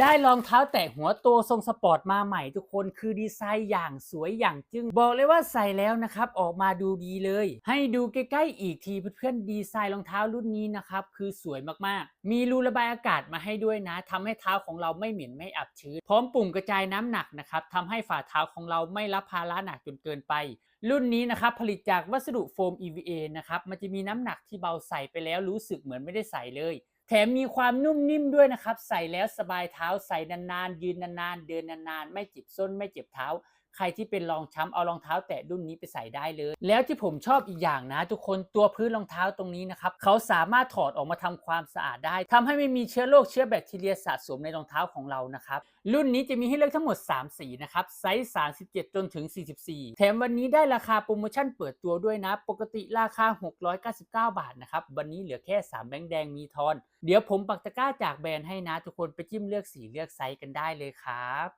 ได้รองเท้าแตะหัวโตทรงสปอร์ตมาใหม่ทุกคนคือดีไซน์อย่างสวยอย่างจึงบอกเลยว่าใส่แล้วนะครับออกมาดูดีเลย ให้ดูใกล้ๆอีกทีเพื่อนๆดีไซน์รองเท้ารุ่นนี้นะครับคือสวยมากๆ มีรูระบายอากาศมาให้ด้วยนะทำให้เท้าของเราไม่เหม็นไม่อับชื้น พร้อมปุ่มกระจายน้ำหนักนะครับทำให้ฝ่าเท้าของเราไม่รับภาระหนักจนเกินไปรุ่นนี้นะครับผลิตจากวัสดุโฟม EVA นะครับมันจะมีน้ำหนักที่เบาใส่ไปแล้วรู้สึกเหมือนไม่ได้ใส่เลย แถมมีความนุ่มนิ่มด้วยนะครับ ใส่แล้วสบายเท้าใส่นานๆ ยืนนานๆ เดินนานๆ ไม่เจ็บส้นไม่เจ็บเท้า ใครที่เป็นรองช้ำเอารองเท้าแตะรุ่นนี้ไปใส่ได้เลย แล้วที่ผมชอบอีกอย่างนะ ทุกคนตัวพื้นรองเท้าตรงนี้นะครับเขาสามารถถอดออกมาทำความสะอาดได้ทำให้ไม่มีเชื้อโรคเชื้อแบคทีเรียสะสมในรองเท้าของเรานะครับรุ่นนี้จะมีให้เลือกทั้งหมด 3 สีนะครับไซส์ 37 จนถึง 44 แถมวันนี้ได้ราคาโปรโมชั่นเปิดตัวด้วยนะ ปกติราคา 699 บาทนะครับวันนี้เหลือแค่ 3 แบงค์แดงมีทอนเดี๋ยวผมปักตะกร้าจากแบรนด์ให้นะทุกคนไปจิ้มเลือกสีเลือกไซส์กันได้เลยครับ